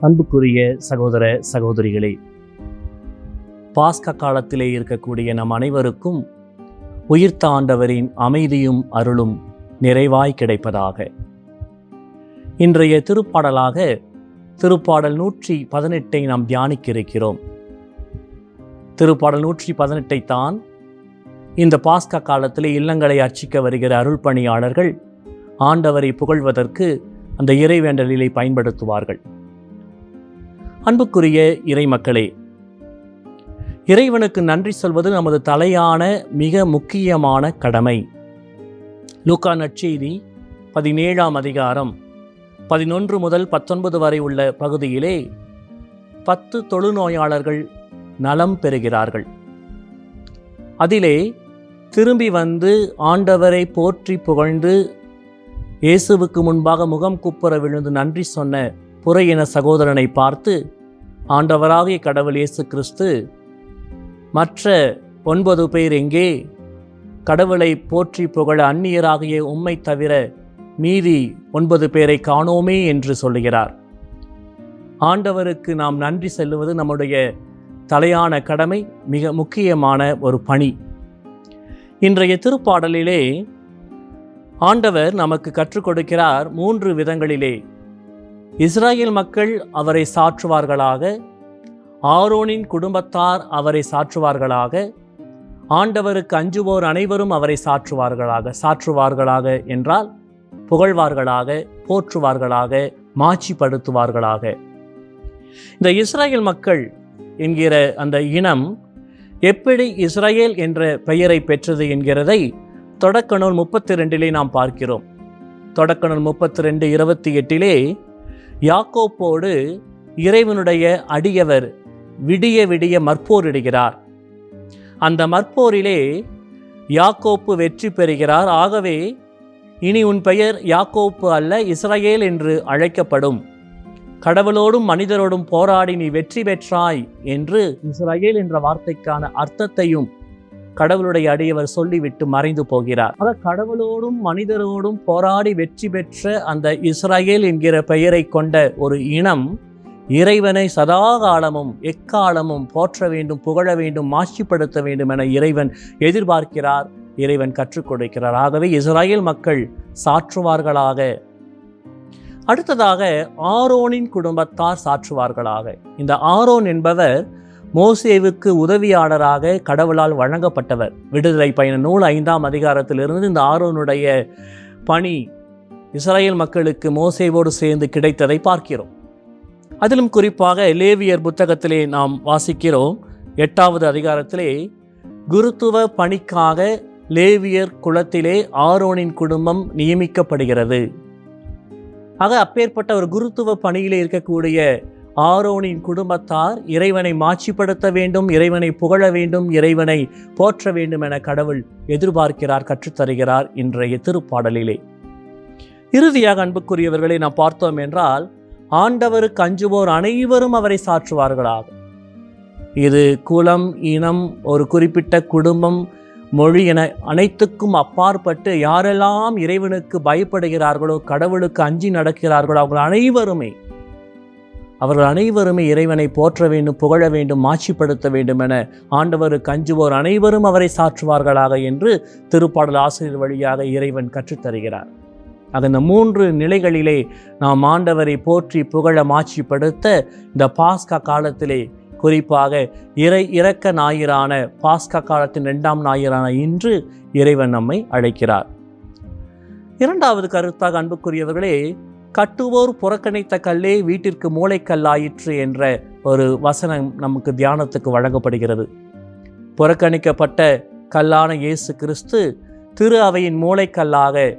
அன்புக்குரிய சகோதர சகோதரிகளே பாஸ்க காலத்திலே இருக்கக்கூடிய நம் அனைவருக்கும் உயிர்த்த ஆண்டவரின் அமைதியும் அருளும் நிறைவாய் கிடைப்பதாக. இன்றைய திருப்பாடலாக திருப்பாடல் நூற்றி பதினெட்டை நாம் தியானிக்க இருக்கிறோம் திருப்பாடல் நூற்றி பதினெட்டை தான் இந்த பாஸ்கா காலத்திலே இல்லங்களை அர்ச்சிக்க வருகிற அருள் பணியாளர்கள் ஆண்டவரை புகழ்வதற்கு அந்த இறைவேண்டலிலே பயன்படுத்துவார்கள். அன்புக்குரிய இறைமக்களே இறைவனுக்கு நன்றி சொல்வது நமது தலையான மிக முக்கியமான கடமை. லூக்கா நற்செய்தி பதினேழாம் அதிகாரம் பதினொன்று முதல் பத்தொன்பது வரை உள்ள பகுதியிலே பத்து தொழுநோயாளர்கள் நலம் பெறுகிறார்கள். அதிலே திரும்பி வந்து ஆண்டவரை போற்றி புகழ்ந்து இயேசுவுக்கு முன்பாக முகம் குப்புற விழுந்து நன்றி சொன்ன புறையின சகோதரனை பார்த்து ஆண்டவராகிய கடவுள் இயேசு கிறிஸ்து மற்ற ஒன்பது பேர் எங்கே? கடவுளை போற்றி புகழ அந்நியராகிய உம்மை தவிர மீதி ஒன்பது பேரை காணோமே என்று சொல்லுகிறார். ஆண்டவருக்கு நாம் நன்றி செல்லுவது நம்முடைய தலையான கடமை மிக முக்கியமான ஒரு பணி. இன்றைய திருப்பாடலிலே ஆண்டவர் நமக்கு கற்றுக் கொடுக்கிறார் மூன்று விதங்களிலே. இஸ்ராயேல் மக்கள் அவரை சாற்றுவார்களாக ஆரோனின் குடும்பத்தார் அவரை சாற்றுவார்களாக ஆண்டவருக்கு அஞ்சுவோர் அனைவரும் அவரை சாற்றுவார்களாக சாற்றுவார்களாக என்றால் புகழ்வார்களாக போற்றுவார்களாக மாட்சிப்படுத்துவார்களாக. இந்த இஸ்ரேல் மக்கள் என்கிற அந்த இனம் எப்படி இஸ்ரேல் என்ற பெயரை பெற்றது என்கிறதை தொடக்க நூல் முப்பத்தி ரெண்டிலே நாம் பார்க்கிறோம். தொடக்க நூல் முப்பத்தி ரெண்டு இருபத்தி எட்டிலே யாக்கோப்போடு இறைவனுடைய அடியவர் விடிய விடிய மற்போரிடுகிறார். அந்த மற்போரிலே யாக்கோப்பு வெற்றி பெறுகிறார். ஆகவே இனி உன் பெயர் யாக்கோப்பு அல்ல இஸ்ரேல் என்று அழைக்கப்படும். கடவுளோடும் மனிதரோடும் போராடி நீ வெற்றி பெற்றாய் என்று இஸ்ரேல் என்ற வார்த்தைக்கான அர்த்தத்தையும் கடவுளுடைய அடியவர் சொல்லிவிட்டு மறைந்து போகிறார். ஆக கடவுளோடும் மனிதரோடும் போராடி வெற்றி பெற்ற அந்த இஸ்ரேல் என்கிற பெயரை கொண்ட ஒரு இனம் இறைவனை சதா காலமும் எக்காலமும் போற்ற வேண்டும் புகழ வேண்டும் மாட்சிப்படுத்த வேண்டும் என இறைவன் எதிர்பார்க்கிறார் இறைவன் கற்றுக் கொடுக்கிறார். ஆகவே இஸ்ராயேல் மக்கள் சாற்றுவார்களாக. அடுத்ததாக ஆரோனின் குடும்பத்தார் சாற்றுவார்களாக. இந்த ஆரோன் என்பவர் மோசேவுக்கு உதவியாளராக கடவுளால் வழங்கப்பட்டவர். விடுதலை பயண நூல் ஐந்தாம் அதிகாரத்திலிருந்து இந்த ஆரோனுடைய பணி இஸ்ரேல் மக்களுக்கு மோசேவோடு சேர்ந்து கிடைத்ததை பார்க்கிறோம். அதிலும் குறிப்பாக லேவியர் புத்தகத்திலே நாம் வாசிக்கிறோம். எட்டாவது அதிகாரத்திலே குருத்துவ பணிக்காக லேவியர் குலத்திலே ஆரோனின் குடும்பம் நியமிக்கப்படுகிறது. ஆக அப்பேற்பட்ட ஒரு குருத்துவ பணியிலே இருக்கக்கூடிய ஆரோனின் குடும்பத்தார் இறைவனை மாட்சிப்படுத்த வேண்டும் இறைவனை புகழ வேண்டும் இறைவனை போற்ற வேண்டும் என கடவுள் எதிர்பார்க்கிறார் கற்றுத்தருகிறார் இன்றைய திருப்பாடலிலே. இறுதியாக அன்புக்குரியவர்களை நாம் பார்த்தோம் என்றால் ஆண்டவருக்கு அஞ்சுவோர் அனைவரும் அவரை சாற்றுவார்களாக. இது குலம் இனம் ஒரு குறிப்பிட்ட குடும்பம் மொழி என அனைத்துக்கும் அப்பாற்பட்டு யாரெல்லாம் இறைவனுக்கு பயப்படுகிறார்களோ கடவுளுக்கு அஞ்சி நடக்கிறார்களோ அவர்கள் அனைவருமே அவர்கள் அனைவருமே இறைவனை போற்ற வேண்டும் புகழ வேண்டும் மாட்சிப்படுத்த வேண்டும் என ஆண்டவருக்கு அஞ்சுவோர் அனைவரும் அவரை சாற்றுவார்களாக என்று திருப்பாடல் ஆசிரியர் வழியாக இறைவன் கற்றுத்தருகிறார். அதன் மூன்று நிலைகளிலே நாம் ஆண்டவரை போற்றி புகழ மாட்சிப்படுத்த இந்த பாஸ்கா காலத்திலே குறிப்பாக இறை இறக்க ஞாயிறான பாஸ்கா காலத்தின் இரண்டாம் ஞாயிறான இன்று இறைவன் நம்மை அழைக்கிறார். இரண்டாவது கருத்தாக அன்புக்குரியவர்களே கட்டுவோர் புறக்கணித்த கல்லே வீட்டிற்கு மூளைக்கல்லாயிற்று என்ற ஒரு வசனம் நமக்கு தியானத்துக்கு வழங்கப்படுகிறது. புறக்கணிக்கப்பட்ட கல்லான இயேசு கிறிஸ்து திரு அவையின் மூளைக்கல்லாக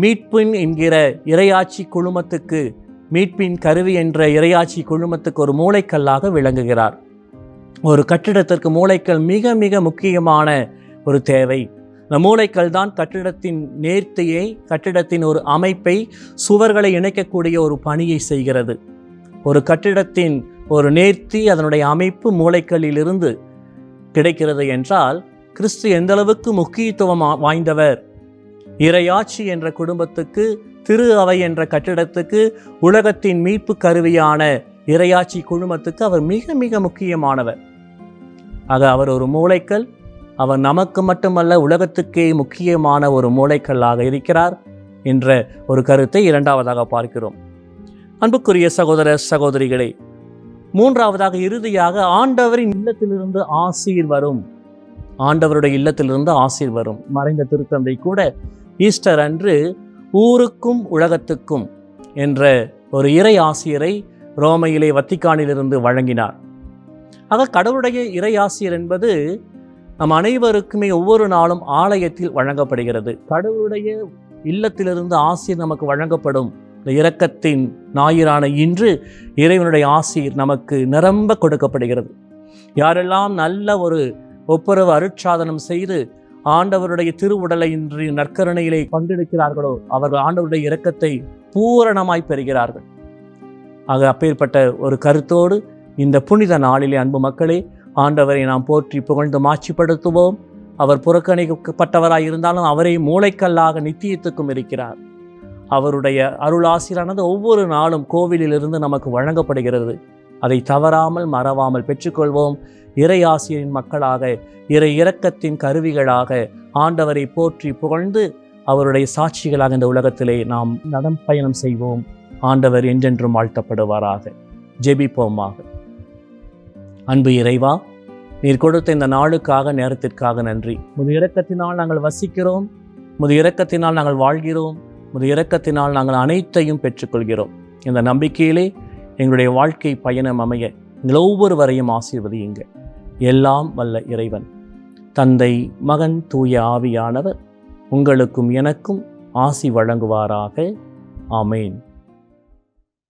மீட்பின் என்கிற இரையாட்சி குழுமத்துக்கு மீட்பின் கருவி என்ற இரையாட்சி குழுமத்துக்கு ஒரு மூளைக்கல்லாக விளங்குகிறார். ஒரு கட்டிடத்திற்கு மூளைக்கல் மிக மிக முக்கியமான ஒரு தேவை. மூளைக்கல் தான் கட்டிடத்தின் நேர்த்தியை கட்டிடத்தின் ஒரு அமைப்பை சுவர்களை இணைக்கக்கூடிய ஒரு பணியை செய்கிறது. ஒரு கட்டிடத்தின் ஒரு நேர்த்தி அதனுடைய அமைப்பு மூளைக்கல்லிலிருந்து கிடைக்கிறது என்றால் கிறிஸ்து எந்தளவுக்கு முக்கியத்துவம் வாய்ந்தவர்? இரையாட்சி என்ற குடும்பத்துக்கு திரு அவை என்ற கட்டிடத்துக்கு உலகத்தின் மீட்பு கருவியான இரையாட்சி குழுமத்துக்கு அவர் மிக மிக முக்கியமானவர். ஆக அவர் ஒரு மூளைக்கல் அவர் நமக்கு மட்டுமல்ல உலகத்துக்கே முக்கியமான ஒரு மூளைக்கல்லாக இருக்கிறார் என்ற ஒரு கருத்தை இரண்டாவதாக பார்க்கிறோம். அன்புக்குரிய சகோதர சகோதரிகளே மூன்றாவதாக இறுதியாக ஆண்டவரின் இல்லத்திலிருந்து ஆசீர் வரும். ஆண்டவருடைய இல்லத்திலிருந்து ஆசீர் வரும். மறைந்த திருத்தந்தை கூட ஈஸ்டர் அன்று ஊருக்கும் உலகத்துக்கும் என்ற ஒரு இறை ஆசிரியரை ரோமையிலே வத்திக்கானிலிருந்து வழங்கினார். ஆக கடவுளுடைய இறை ஆசிரியர் என்பது நம் அனைவருக்குமே ஒவ்வொரு நாளும் ஆலயத்தில் வழங்கப்படுகிறது. கடவுளுடைய இல்லத்திலிருந்து ஆசிரியர் நமக்கு வழங்கப்படும். இந்த இரக்கத்தின் ஞாயிறான இன்று இறைவனுடைய ஆசிர் நமக்கு நிரம்ப கொடுக்கப்படுகிறது. யாரெல்லாம் நல்ல ஒரு ஒப்புரவு அருட்சாதனம் செய்து ஆண்டவருடைய திருவுடலை இன்று நற்கருணையிலே பங்கெடுக்கிறார்களோ அவர்கள் ஆண்டவருடைய இரக்கத்தை பூரணமாய் பெறுகிறார்கள். ஆக அப்பேற்பட்ட ஒரு கருத்தோடு இந்த புனித நாளிலே அன்பு மக்களே ஆண்டவரை நாம் போற்றி புகழ்ந்து மாட்சிப்படுத்துவோம். அவர் புறக்கணிக்கப்பட்டவராக இருந்தாலும் அவரை மூளைக்கல்லாக நித்தியத்துக்கும் இருக்கிறார். அவருடைய அருளாசிரானது ஒவ்வொரு நாளும் கோவிலிலிருந்து நமக்கு வழங்கப்படுகிறது. அதை தவறாமல் மறவாமல் பெற்றுக்கொள்வோம். இறை ஆசிரியரின் மக்களாக இறை இரக்கத்தின் கருவிகளாக ஆண்டவரை போற்றி புகழ்ந்து அவருடைய சாட்சிகளாக இந்த உலகத்திலே நாம் நடம் பயணம் செய்வோம். ஆண்டவர் என்றென்றும் வாழ்த்தப்படுவாராக. ஜெபிப்போமாக அன்பு இறைவா நீர் கொடுத்த இந்த நாளுக்காக நேரத்திற்காக நன்றி. முது இறக்கத்தினால் நாங்கள் வசிக்கிறோம் முது இறக்கத்தினால் நாங்கள் வாழ்கிறோம் முது இறக்கத்தினால் நாங்கள் அனைத்தையும் பெற்றுக்கொள்கிறோம். இந்த நம்பிக்கையிலே எங்களுடைய வாழ்க்கை பயணம் அமைய எங்கள் ஒவ்வொருவரையும் ஆசீர்வதியுங்க. எல்லாம் வல்ல இறைவன். தந்தை மகன் தூய ஆவியானவர் உங்களுக்கும் எனக்கும் ஆசி வழங்குவாராக. ஆமேன்.